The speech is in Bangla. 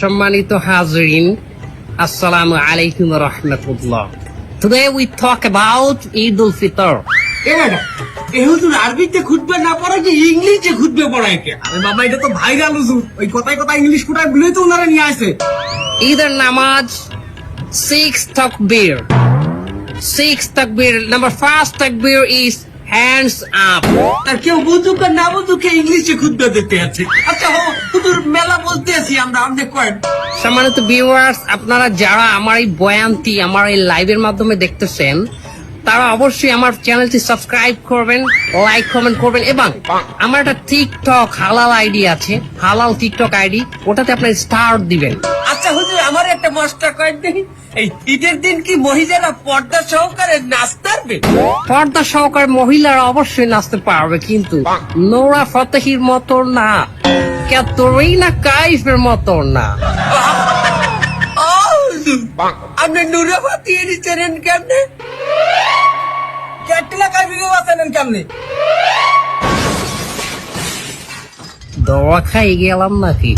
সম্মানিত হাজরিন আসসালামু আলাইকুম রহমতুল্লাহ Today we talk about Eid al-Fitr. এ ম্যাডাম এ হুজুর আরবিতে খুঁজবে না পড়ে কি ইংলিশে খুঁজবে পড়ায় কে আরে বাবা এটা তো ভাইরাল হুজুর ওই কথায় কথা ইংলিশ কোটায় তো ওনারা নিয়ে আসে ঈদের নামাজ six takbir. Six takbir. Number first takbir is hands up. আর কেউ বুঝুক আর না বুঝুক ইংলিশে খুঁজবে দিতে আছে আচ্ছা হুজুর মেলা বলতে আছি আমরা আপনি কয়েন সম্মানিত ভিউয়ার্স আপনারা যারা আমার এই বয়ানটি আমার এই লাইভের মাধ্যমে দেখতেছেন তারা অবশ্যই আমার চ্যানেলটি সাবস্ক্রাইব করবেন লাইক কমেন্ট করবেন এবং আমার একটা টিকটক হালাল আইডি আছে হালাল টিকটক আইডি ওটাতে আপনার স্টার দিবেন। আচ্ছা হুজুর আমার একটা মশটা কয়েন দেখি এই ঈদের দিন কি মহিলারা পর্দা সহকারে নাচতারবে পর্দা সহকারে মহিলারা অবশ্যই নাচতে পারবে কিন্তু নোরা ফতেহির মতো না। ক্যাথরিনা কাইফের মতো না আপনি নুরে ফাতি এনে চেনেন কেমনে ক্যাটলা কাইবিকে বাঁচালেন কেমনে দোয়া খাই গেলাম নাকি